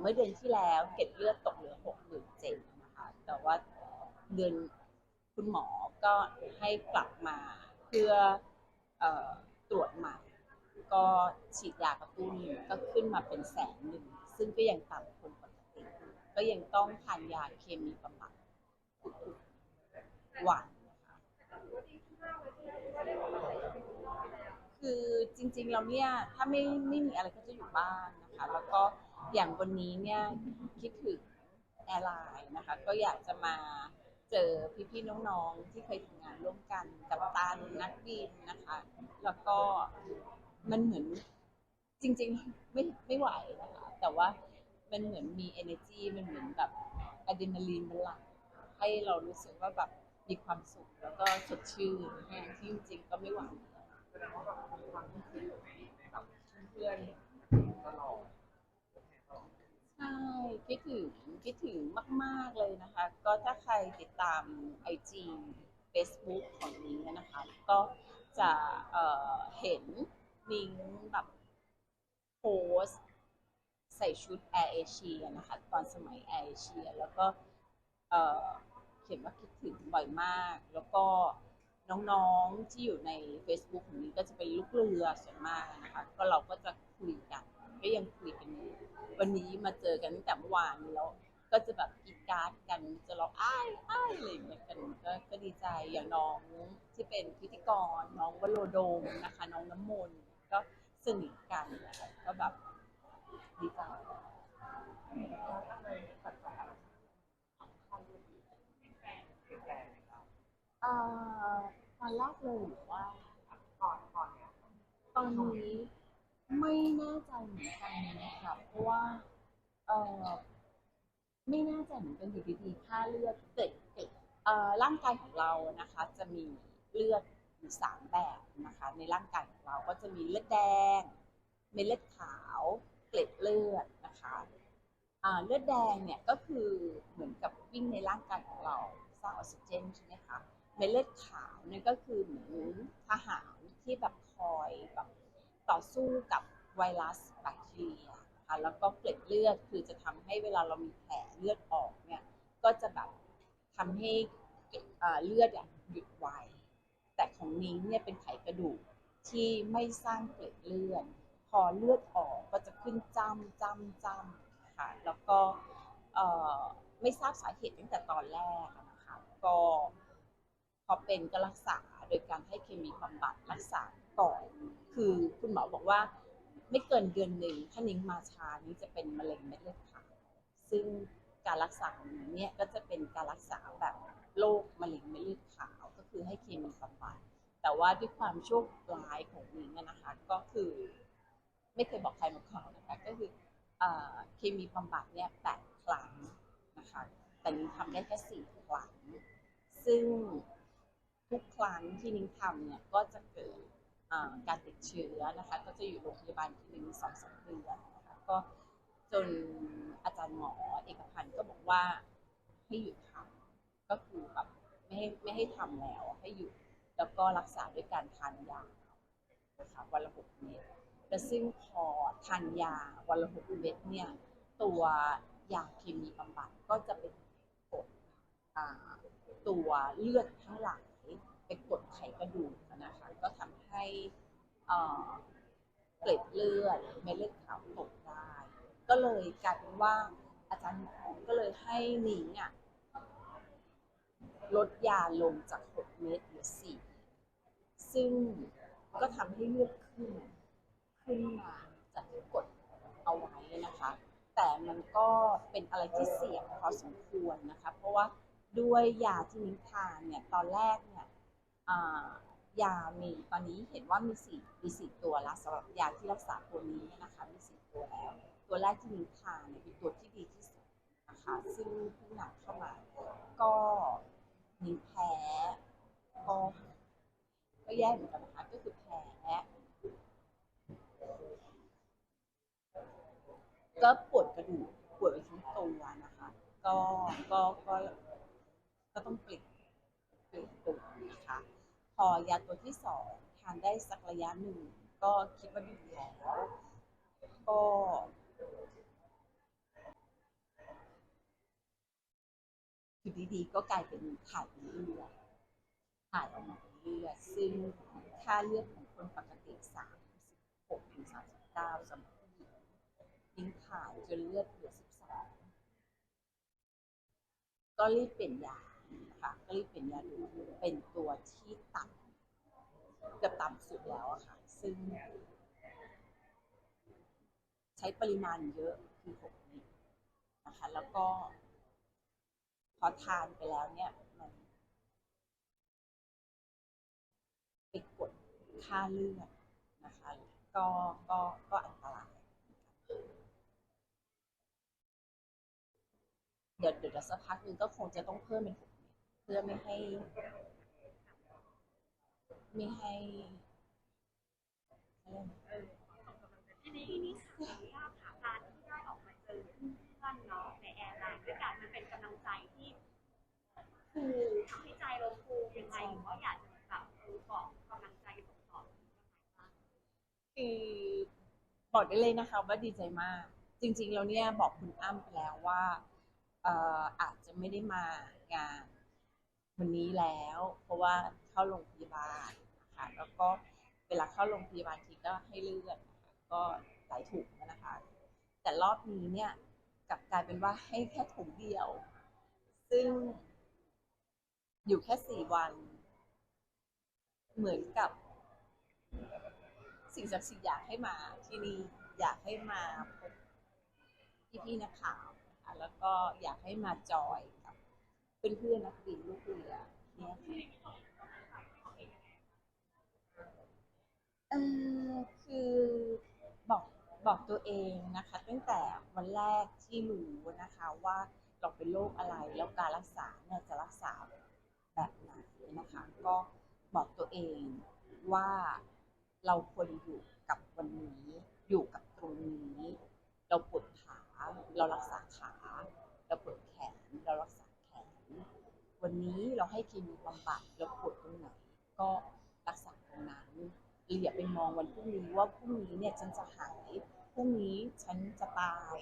เมื่อเดือนที่แล้วเกล็ดเลือดตกเหลือหกหมื่นเจ็ดนะคะแต่ว่าเดือนคุณหมอก็ให้กลับมาเพื่อเออตรวจใหม่ ก็ฉีดยากระตุ้นก็ขึ้นมาเป็นแสนหนึ่ง ซึ่งก็ยังต่ำคนปกติ ก็ยังต้องทานยาเคมีบำบัดทุกวันนะคะคือจริงๆเราเนี่ยถ้าไม่ไม่มีอะไรก็จะอยู่บ้านนะคะ แล้วก็ อย่างวันนี้เนี่ยคิดถึงแอร์ไลน์นะคะ ก็อยากจะมาเจอพี่ๆน้องๆที่เคยทำงานร่วมกันกับตานักบินนะคะ แล้วก็มันเหมือนจริงๆไม่ไม่ไหวนะคะ แต่ว่ามันเหมือนมี energy มันเหมือนแบบอะดรีนาลีนมันหลั่งให้เรารู้สึกว่าแบบมีความสุขแล้วก็สดชื่นทั้งที่จริงๆก็ไม่ไหวแสดงว่าแบบมีความคิดถึงในแบบเพื่อน คิดถึงคิดถึงมาก ๆ เลยนะคะ ก็ถ้าใครติดตาม IG Facebook ของนิ้งนะคะ ก็จะเเห็นนิ้งแบบโพสใส่ชุด Air Asia นะคะ ตอนสมัย Air Asia แล้วก็เอ่อเขียนว่าคิดถึงบ่อยมาก แล้วก็น้องๆที่อยู่ใน Facebook ของนี้ก็จะเป็นลูกเรือส่วนมากนะคะ ก็เราก็จะคุยกัน ก็ยังคุยกันอยู่ วันนี้มาเจอกันตั้งแต่เมื่อวานแล้ว ก็จะแบบกรีดกรารกันจะร้องอ้ายอ้ายอะไรอย่างเงี้ยกันก็ก็ดีใจอย่างน้องที่เป็นพิธีกรน้องวโรโดมนะคะ น้องน้ำมนต์ก็สนิทกันนะคะก็แบบดีใจแล้วทำไมตัดใจอะไรเข้าเรื่องนี้เปลี่ยนแปลงเปลี่ยนแปลงไหมครับเอ่อตอนแรกเลยหรือว่า ก่อนก่อนเนี้ยตอนนี้ ไม่แน่ใจเหมือนกันนะคะเพราะว่าเออไม่แน่ใจเหมือนกันอยู่ดีๆค่าเลือดเกิดเกิดเอ่อร่างกายของเรานะคะ จะมีเลือดอยู่สามแบบนะคะ ในร่างกายของเราก็จะมีเลือดแดง เม็ดเลือดขาว เกล็ดเลือดนะคะอ่าเลือดแดงเนี่ยก็คือเหมือนกับวิ่งในร่างกายของเราสร้างออกซิเจนใช่ไหมคะเม็ดเลือดขาวเนี่ยก็คือเหมือนทหารที่แบบคอยแบบ ต่อสู้กับไวรัสแบคทีเรียนะคะแล้วก็เกล็ดเลือดคือจะทำให้เวลาเรามีแผลเลือดออกเนี่ยก็จะแบบทำให้เลือดอะหยุดไวแต่ของนิ้งเนี่ยเป็นไขกระดูกที่ไม่สร้างเกล็ดเลือดพอเลือดออกก็จะขึ้นจ้ำจ้ำจ้ำนะคะแล้วก็ไม่ทราบสาเหตุตั้งแต่ตอนแรกนะคะก็พอเป็นก็รักษาโดยการให้เคมีบำบัดรักษาก่อน คือคุณหมอบอกว่า ไม่เกินเดือนหนึ่งถ้านิ้งมาช้านี้จะเป็นมะเร็งเม็ดเลือดขาวซึ่งการรักษาของนิ้งเนี่ยก็จะเป็นการรักษาแบบโรคมะเร็งเม็ดเลือดขาวก็คือให้เคมีบำบัดแต่ว่าด้วยความโชคร้ายของนิ้งนะคะก็คือ ไม่เคยบอกใครมาก่อนนะคะก็คือเคมีบำบัดเนี่ยแปดครั้งนะคะแต่นิ้งทำได้แค่สี่ครั้งซึ่งทุกครั้งที่นิ้งทำเนี่ยก็จะเกิด การติดเชื้อนะคะก็จะอยู่โรงพยาบาลที่หนึ่งสองสามเดือนนะคะก็จนอาจารย์หมอเอกพันธ์ก็บอกว่าให้หยุดทำก็คือแบบไม่ให้ไม่ให้ทำแล้วให้หยุดแล้วก็รักษาด้วยการทานยานะคะวันละหกเม็ดและซึ่งพอทานยาวันละหกเม็ดเนี่ยตัวยาเคมีบำบัดก็จะเป็นกดตัวเลือดทั้งหลายไปกดไขกระดูกนะคะก็ทำใให้เกล็ดเลือดเม็ดเลือดขาวตกได้ ก็เลยกลายเป็นว่าอาจารย์หมอก็เลยให้หนิงอะลดยาลงจาก 6 เม็ดเหลือ4ซึ่งก็ทำให้เลือดขึ้น ขึ้นมาจากที่กดเอาไว้นะคะ แต่มันก็เป็นอะไรที่เสี่ยงพอสมควรนะคะ เพราะว่าด้วยยาที่นิ้งทานเนี่ย ตอนแรกเนี่ย ยามีตอนนี้เห็นว่ามีสี่มีสี่ตัวแล้วสำหรับยาที่รักษาตัวนี้เนี่ยนะคะมีสี่ตัวแล้ว ตัวแรกที่นิ้งทานเนี่ยเป็นตัวที่ดีที่สุดนะคะซึ่งเพิ่งนำเข้ามาก็นิ้งแพ้ก็ก็แย่เหมือนกันนะคะก็คือแพ้ก็ปวดกระดูกปวดไปทั้งตัวนะคะ ก็ก็ก็ก็ต้องเปลี่ยนเปลี่ยนตัว พอยาตัวที่สองทานได้สักระยะหนึ่ง ก็คิดว่าดีแล้วก็อยู่ดีๆก็กลายเป็นถ่ายเลือดถ่ายออกมาเลือดซึ่งค่าเลือดของคนปกติสามสิบหกถึงสามสิบเก้าสำหรับผู้หญิงยิ่งถ่ายจนเลือดเหลือสิบสองก็รีบเปลี่ยนยา นะคะก็รีบเปลี่ยนยาดูเป็นตัวที่ต่ำเกือบต่ำสุดแล้วอะค่ะซึ่ง ใช้ปริมาณเยอะคือ6เม็ดนะคะแล้วก็ พอทานไปแล้วเนี่ยมันไปกดค่าเลือดนะคะก็ก็ก็อันตรายเดี๋ยวเดี๋ยวสักพักหนึ่งก็คงจะต้องเพิ่มเป็นหก เพื่อไม่ให้ ไม่ให้เขาเรียกอะไรทีนี้นี่ค่ะขออนุญาตค่ะการที่ได้ออกมาเจอเพื่อนเนาะในแอร์ไลน์ด้วยกันมันเป็นกำลังใจที่ฟูทำให้ใจเราฟูยังไงหรือว่าอยากจะแบบเออบอกกำลังใจส่งต่อไงบ้างคือบอกได้เลยนะคะว่าดีใจมาก จริง ๆ แล้วเนี่ยบอกคุณอ้ำไปแล้วว่าอาจจะไม่ได้มางาน วันนี้แล้ว เพราะว่าเข้าโรงพยาบาลนะคะแล้วก็เวลาเข้าโรงพยาบาลทีก็ให้เลือดก็หลายถุงนะคะ แต่รอบนี้เนี่ยกลับกลายเป็นว่าให้แค่ถุงเดียว ซึ่งอยู่แค่สี่วัน เหมือนกับ สิ่งศักดิ์สิทธิ์อยากให้มาที่นี่อยากให้มาพบพี่ๆนักข่าวนะคะแล้วก็อยากให้มาจอย กับเพื่อนนักบินลูกเรือเนี่ยค่ะเออคือบอกบอกตัวเองนะคะ ตั้งแต่วันแรกที่รู้นะคะว่าเราเป็นโรคอะไรแล้วการรักษาเนี่ยจะรักษาแบบไหนนะคะ ก็บอกตัวเองว่าเราควรอยู่กับวันนี้ อยู่กับตรงนี้ เราปวดขา เรารักษาขา เราปวดแขน เรารักษา วันนี้เราให้เคมีบำบัดเราปวดตรงไหนก็รักษาตรงนั้นอย่าไปมองวันพรุ่งนี้ว่าพรุ่งนี้เนี่ยฉันจะหายพรุ่งนี้ฉันจะตาย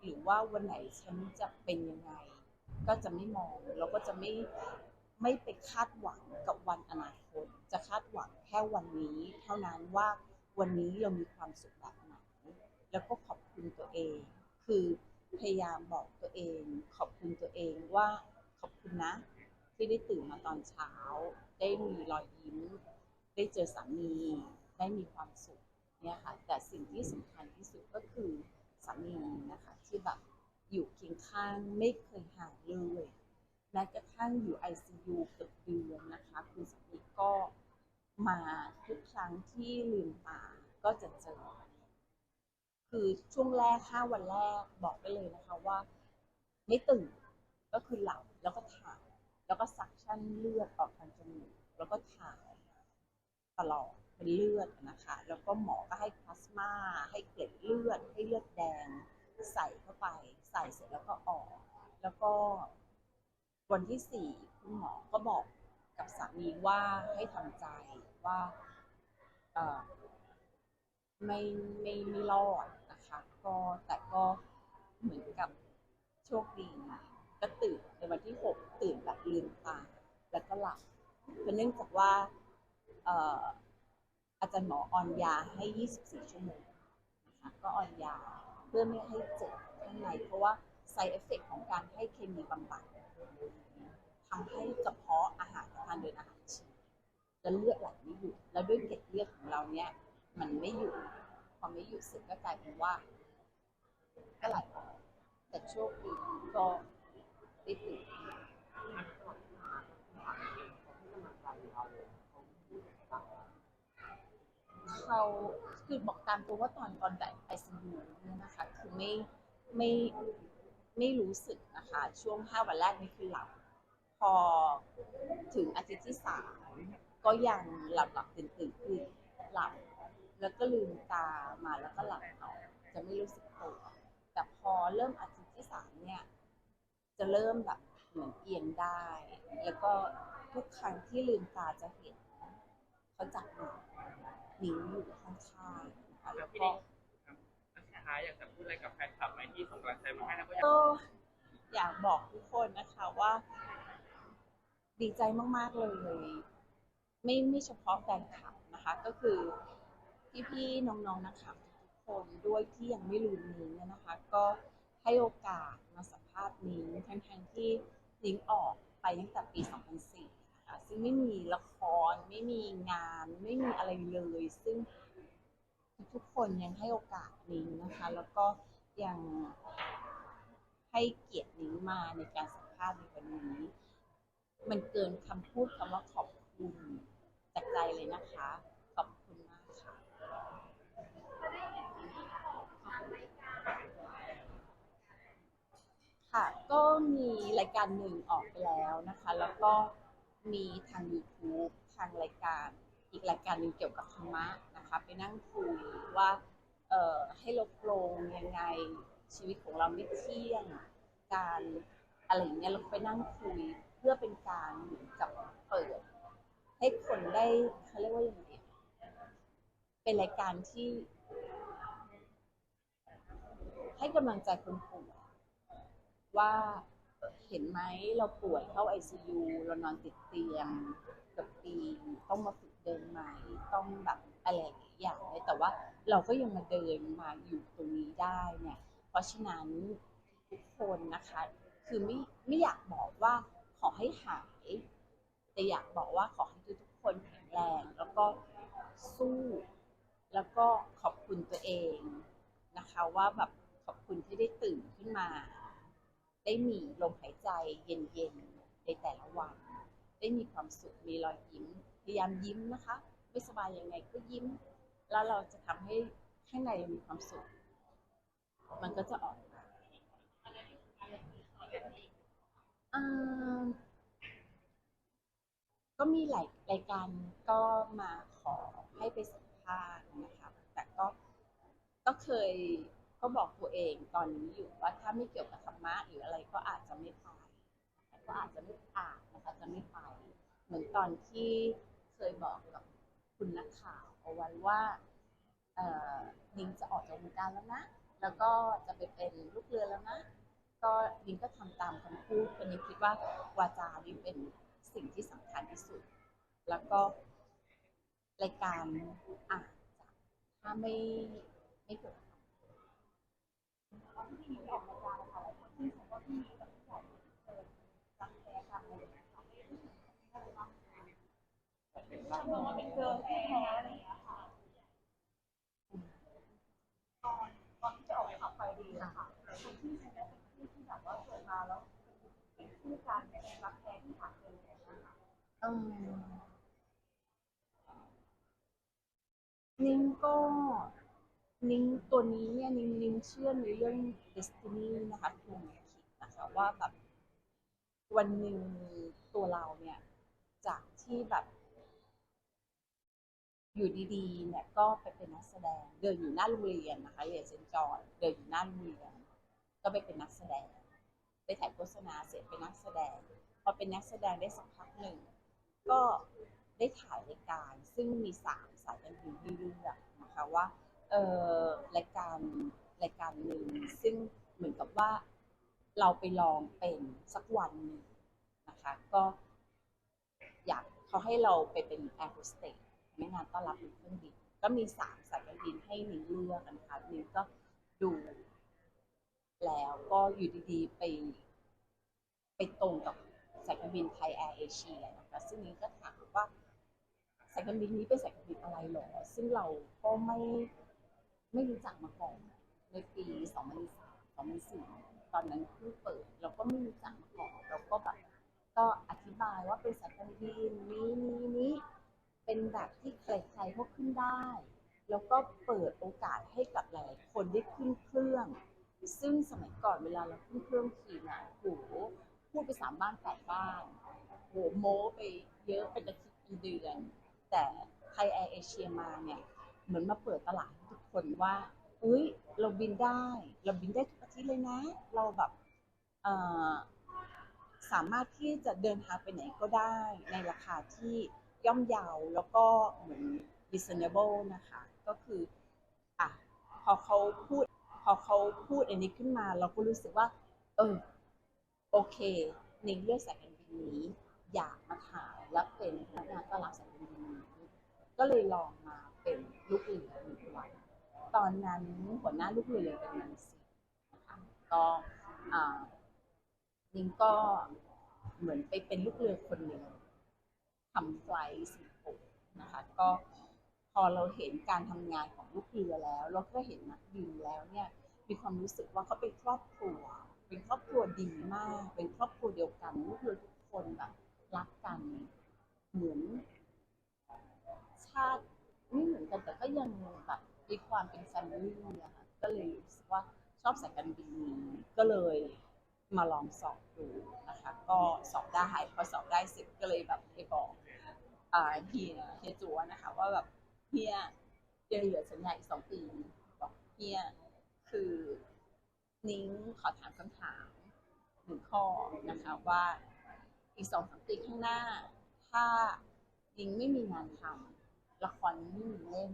หรือว่าวันไหนฉันจะเป็นยังไง ก็จะไม่มองแล้วก็จะไม่ไม่ไปคาดหวังกับวันอนาคต จะคาดหวังแค่วันนี้ เท่านั้นว่าวันนี้เรามีความสุขแบบไหนแล้วก็ขอบคุณตัวเอง คือพยายามบอกตัวเอง ขอบคุณตัวเองว่า คุณนะ ที่ได้ตื่นมาตอนเช้า ได้มีรอยยิ้ม ได้เจอสามี ได้มีความสุขเนี่ยค่ะ แต่สิ่งที่สำคัญที่สุดก็คือสามีนะคะ ที่แบบอยู่เคียงข้างไม่เคยห่างเลยแม้กระทั่งอยู่ ICU เกือบเดือนนะคะ คุณสามีก็มาทุกครั้งที่ลืมตาก็จะเจอ คือช่วงแรกห้าวันแรกบอกได้เลยนะคะว่า ไม่ตื่น ก็คือหลับแล้วก็ถ่าย แล้วก็ซักชั่นเลือดออกทางจมูกแล้วก็ถ่ายตลอดเป็นเลือดนะคะ แล้วก็หมอก็ให้พลาสมา ให้เกล็ดเลือด ให้เลือดแดง ใส่เข้าไป ใส่เสร็จแล้วก็ออก แล้วก็วันที่สี่คุณหมอก็บอกกับสามีว่าให้ทำใจว่าเออไม่ไม่ไม่รอดนะคะ ก็แต่ก็เหมือนกับโชคดี ก็ตื่นในวันที่หกตื่นแบบลืมตาแล้วก็หลับเพราะเนื่องจากว่าเอาจารย์หมอออนยาให้ 24 ชั่วโมงนะคะก็ออนยาเพื่อไม่ให้เจ็บข้างในเพราะว่า side effect ของการให้เคมีบำบัดทำให้กระเพาะอาหารทางเดินอาหารฉีกแล้วเลือดไหลไม่หยุดแล้วด้วยเกล็ดเลือดของเราเนี่ยมันไม่หยุดพอไม่หยุดเสร็จก็กลายเป็นว่าก็ไหลออกแต่โชคดีก็ ตื่นอันตลอดที่ผ่านมาผ่านเองเขาให้กำลังใจเราเขาพูดอะไรบ้างเขาคือบอกตามตัวว่าตอนตอนแบบไอซียูเนี่ยนะคะคือไม่ไม่ไม่รู้สึกนะคะ ช่วงห้าวันแรกนี่คือหลับพอถึงอาทิตย์ที่สามก็ยังหลับหลับตื่นตื่นคือหลับ แล้วก็ลืมตามาแล้วก็หลับต่อจะไม่รู้สึกตัวแต่พอเริ่มอาทิตย์ที่สามเนี่ย จะเริ่มแบบเหมือนเอียงได้ แล้วก็ทุกครั้งที่ลืมตาจะเห็นเขาจับนิ้วนิ้วอยู่ข้างๆนะคะแล้แล้ววพี่ก็เล็กครับสุดท้ายอยากจะพูดอะไรกับแฟนคลับไหมที่ส่งกำลังใจมาให้แล้วก็อยากก็อยากบอกทุกคนนะคะว่า ดีใจมากๆเลย ไม่ไม่เฉพาะแฟนคลับนะคะ ก็คือพี่ๆน้องๆนะคะทุกคนด้วยที่ยังไม่รู้นิ้งเนี่ยนะคะ ก็ ให้โอกาสมาสัมภาษณ์นิ้งทั้งๆที่นิ้งออกไปตั้งแต่ปี 2004นะคะซึ่งไม่มีละครไม่มีงานไม่มีอะไรเลย ซึ่งทุกคนยังให้โอกาสนิ้งนะคะ แล้วก็ยังให้เกียรตินิ้งมาในการสัมภาษณ์ในวันนี้ มันเกินคำพูดคำว่าขอบคุณจากใจเลยนะคะ ขอบคุณมากค่ะ ค่ะ ก็มีรายการหนึ่งออกไปแล้วนะคะ แล้วก็มีทาง YouTube ทางรายการอีกรายการหนึ่งเกี่ยวกับธรรมะนะคะ ไปนั่งคุยว่าเอ่อให้ลดลงยังไงชีวิตของเราไม่เที่ยงการอะไรอย่างเงี้ยเราไปนั่งคุยเพื่อเป็นการเหมือนกับเปิด ให้คนได้เขาเรียกว่าอยังไงอะเป็นรายการที่ ให้กำลังใจคนป่วย ว่าเห็นไหมเราป่วยเข้า ICU เรานอนติดเตียงกับปีต้องมาฝึกเดินใหม่ต้องแบบอะไรหลายอย่างเลยแต่ว่าเราก็ยังมาเดินมาอยู่ตรงนี้ได้เนี่ย เพราะฉะนั้นทุกคนนะคะ คือไม่ไม่อยากบอกว่าขอให้หายแต่อยากบอกว่าขอให้ทุกคนแข็งแรงแล้วก็สู้ แล้วก็ขอบคุณตัวเองนะคะ ว่าแบบขอบคุณที่ได้ตื่นขึ้นมา ได้มีลมหายใจเย็นๆในแต่ละวัน ได้มีความสุขมีรอยยิ้มพยายามยิ้มนะคะ ไม่สบายยังไงก็ยิ้ม แล้วเราจะทำให้ข้างในมีความสุข มันก็จะออกมาอ่าก็มีหลายรายการก็มาขอให้ไปสัมภาษณ์นะคะ แต่ก็ก็เคย ก็บอกตัวเองตอนนี้อยู่ว่าถ้าไม่เกี่ยวกับธรรมะหรืออะไรก็อาจจะไม่ไปก็อาจจะไม่อ่านนะคะจะไม่ไป เหมือนตอนที่เคยบอกกับคุณนักข่าวเอาไว้ว่าเอ่อนิ้งจะออกจากวงการแล้วนะ แล้วก็จะไปเป็นลูกเรือแล้วนะ ก็นิ้งก็ทำตามคำพูดคนนี้คิดว่าวาจานิ้งเป็นสิ่งที่สำคัญที่สุด แล้วก็รายการอาจจะถ้าไม่ไม่เกิด เขาก็ที่มีแบบผู้ใหญ่เออรักแท้กันอะไรอย่างเงี้ค่ะไม่รู้สึก นิ่งเงี้ยค่ะตอนตอนที่จะออกขับไฟดีอะค่ะหลายคนที่ใช้เป็นที่ที่แบบว่าเกิดมาแล้วเป็นคู่กันเป็นรักแท้ที่หาเจอเนี่ยนะคะเอิ่มนิ้งก็นิ้งตัวนี้เนี่ยนิ้งนิ้งเชื่อในเรื่อง destiny นะคะพรหมลิขิตนะคะว่าแบบวันหนึ่งตัวเราเนี่ย จากที่แบบ อยู่ดีๆ เนี่ยก็ไปเป็นนักแสดง เดินอยู่หน้าโรงเรียนนะคะเรียนเซนจอนเดินอยู่หน้าโรงเรียน ก็ไปเป็นนักแสดงไปถ่ายโฆษณาเสร็จเป็นนักแสดงพอเป็นนักแสดงได้สักพักหนึ่งก็ได้ถ่ายรายการ ซึ่งมีสามสายการบินที่เลือกนะคะว่า รายการรายการหนึ่งซึ่งเหมือนกับว่าเราไปลองเป็นสักวันหนึ่งนะคะ ก็อยากเขาให้เราไปเป็นแอร์โฮสเตสพนักงานต้อนรับบนเครื่องบินก็มีสามสายการบินให้นิ้งเลือกนะคะนิ้งก็ดูแล้วก็อยู่ดีๆ ไป ไปตรงกับสายการบินไทยแอร์เอเชียนะคะซึ่งนี้ก็ถามว่าสายการบินนี้เป็นสายการบินอะไรหรอ ซึ่งเราก็ไม่ ไม่รู้จักมาก่อนในปี2003 2004ตอนนั้นเพิ่งเปิด เราก็ไม่รู้จักมาก่อนเราก็แบบก็อธิบายว่าเป็นสายการบินนี้นี้นี้เป็นแบบที่ใครๆก็ขึ้นได้ แล้วก็เปิดโอกาสให้กับหลายๆคนได้ขึ้นเครื่อง ซึ่งสมัยก่อนเวลาเราขึ้นเครื่องทีน่ะโหพูดไปสามบ้านแปดบ้านโหโม้ไปเยอะเป็นอาทิตย์เป็นเดือน แต่ไทยแอร์เอเชียมาเนี่ย เหมือนมาเปิดตลาดให้ทุก คนว่าเอ้ยเราบินได้ เราบินได้ทุกอาทิตย์เลยนะ เราแบบสามารถที่จะเดินทางไปไหนก็ได้ ในราคาที่ย่อมเยาวแล้วก็เหมือน reasonable นะคะ ก็คืออะพอเขาพูดพอเขาพูดอันนี้ขึ้นมา เราก็รู้สึกว่า เออ โอเคนิ้งเลือกสายการบินนี้ อยากมาถ่ายและเป็นพนักงานต้อนรับสายการบินนี้ก็เลยลองมาเป็นลูกเรือหนึ่งวัน ตอนนั้นหัวหน้าลูกเรือเป็นนางสีนะคะก็นิงก็เหมือนไปเป็นลูกเรือคนหนึ่งทำไฟล์สิงคโปร์นะคะ ก็พอเราเห็นการทำงานของลูกเรือแล้ว เราก็เห็นนักบินแล้วเนี่ย มีความรู้สึกว่าเขาเป็นครอบครัว เป็นครอบครัวดีมาก เป็นครอบครัวเดียวกันลูกเรือทุกคนแบบรักกันเหมือนชาติไม่เหมือนกันแต่ก็ยังแบบ มีความเป็นแฟมิลี่อะค่ะก็เลยรู้สึกว่าชอบสายการบินนี้ก็เลยมาลองสอบดูนะคะ ก็สอบได้พอสอบได้เสร็จก็เลยแบบไปบอกอ่าเฮียเฮียจัวนะคะ ว่าแบบเฮียยังเหลือสัญญาอีกสองปีบอกเฮียคือนิ้งขอถามคำถามหนึ่งข้อนะคะว่าอีกสองสามปีข้างหน้า ถ้านิ้งไม่มีงานทำละครไม่มีเล่น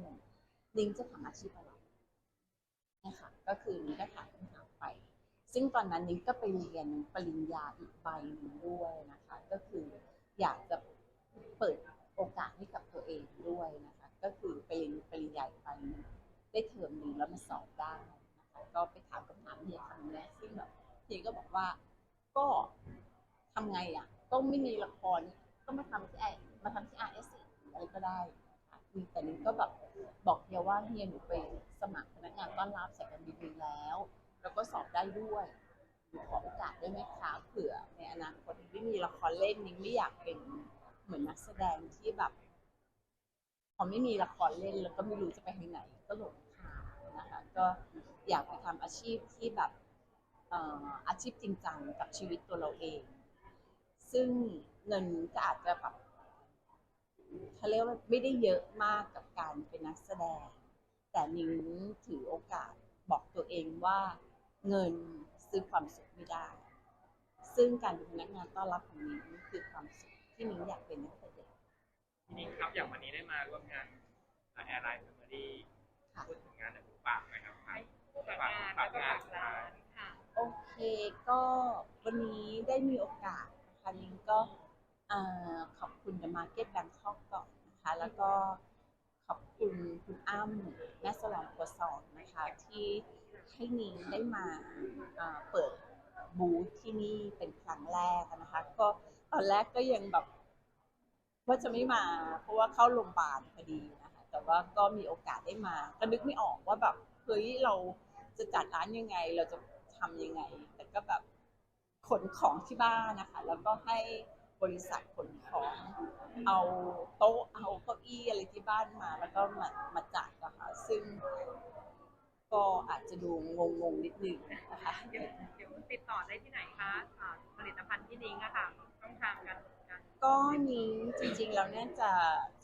นิ้งจะทำอาชีพอะไรนะคะก็คือนิ้งก็ถามคำถามไป ซึ่งตอนนั้นนิ้งก็ไปเรียนปริญญาอีกใบหนึ่งด้วยนะคะ ก็คืออยากจะเปิดโอกาสให้กับตัวเองด้วยนะคะ ก็คือไปเรียนปริญญาอีกใบหนึ่งได้เทอมหนึ่งแล้วมาสอบได้นะคะก็ไปถามคำถามเฮียครั้งแรกซึ่งแบบเฮียก็บอกว่าก็ทำไงอะก็ไม่มีละครก็มาทำที่ไอมาทำที่ RS อะไรก็ได้ ค่ะอืมแต่นิ้งก็แบบบอกเฮียว่าเฮียหนูไปสมัครพนักงานต้อนรับสายการบินนี้แล้ว แล้วก็สอบได้ด้วยหนูขอโอกาสได้ไหมคะเผื่อในอนาคตไม่มีละครเล่นนิ้งไม่อยากเป็นเหมือนนักแสดงที่แบบพอไม่มีละครเล่นแล้วก็ไม่รู้จะไปทางไหนก็หลงทางนะคะก็อยากไปทำอาชีพที่แบบอาชีพจริงจังกับชีวิตตัวเราเอง ซึ่งเงินก็อาจจะแบบ เขาเรียกว่าไม่ได้เยอะมากกับการเป็นนักแสดง แต่นิ้งถือโอกาสบอกตัวเองว่าเงินซื้อความสุขไม่ได้ ซึ่งการเป็นพนักงานต้อนรับของนิ้งคือความสุขที่นิ้งอยากเป็นตั้งแต่เด็กทีนี้ครับอย่างวันนี้ได้มาร่วมงานแอร์ไลน์แฟมิลี่ค่ะพูดถึงงานในฝากไหมครับให้ผู้ฝากงานแล้วก็ฝากร้านค่ะโอเคก็วันนี้ได้มีโอกาสนะคะนิ้งก็เอ่อ ขอบคุณ The Market Bangkok ก่อนนะคะ แล้วก็ขอบคุณคุณอ้ำแม่สลองกัวสอนนะคะ ที่ให้นิ้งได้มาเอ่อเปิดบูธที่นี่เป็นครั้งแรกนะคะ ก็ตอนแรกก็ยังแบบว่าจะไม่มา เพราะว่าเข้าโรงพยาบาลพอดีนะคะ แต่ว่าก็มีโอกาสได้มา ก็นึกไม่ออกว่าแบบเฮ้ยเราจะจัดร้านยังไง เราจะทำยังไง แต่ก็แบบขนของที่บ้านนะคะ แล้วก็ให้ บริษัทขนของเอาโต๊ะเอาเก้าอี้อะไรที่บ้านมา แล้วก็มามาจัดนะคะซึ่งก็อาจจะดูงงๆนิดนึงนะคะเดี๋ยวเดี๋ยวติดต่อได้ที่ไหนคะอ่าผลิตภัณฑ์ที่นิ้งอะค่ะต้องทางกันกันก็นิ้งจริงๆ แล้วเนี่ยจะ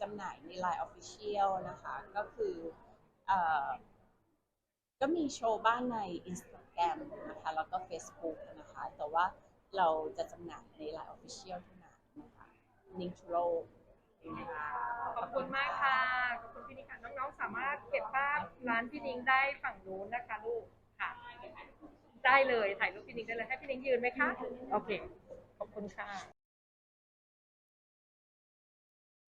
จำหน่ายใน Line Official นะคะ ก็คือเอ่อก็มีโชว์บ้านใน Instagram นะคะ แล้วก็ Facebook นะคะ แต่ว่าเราจะจำหน่ายใน Line Official เท่านั้นนะคะนิ้งทูโรขอบคุณมากค่ะ ขอบคุณพี่นิ้งค่ะ น้องๆ สามารถเก็บภาพร้านพี่นิ้งได้ฝั่งนู้นนะคะลูกค่ะ ได้เลย ถ่ายรูปพี่นิ้งได้เลย ให้พี่นิ้งยืนไหมคะ โอเค ขอบคุณค่ะ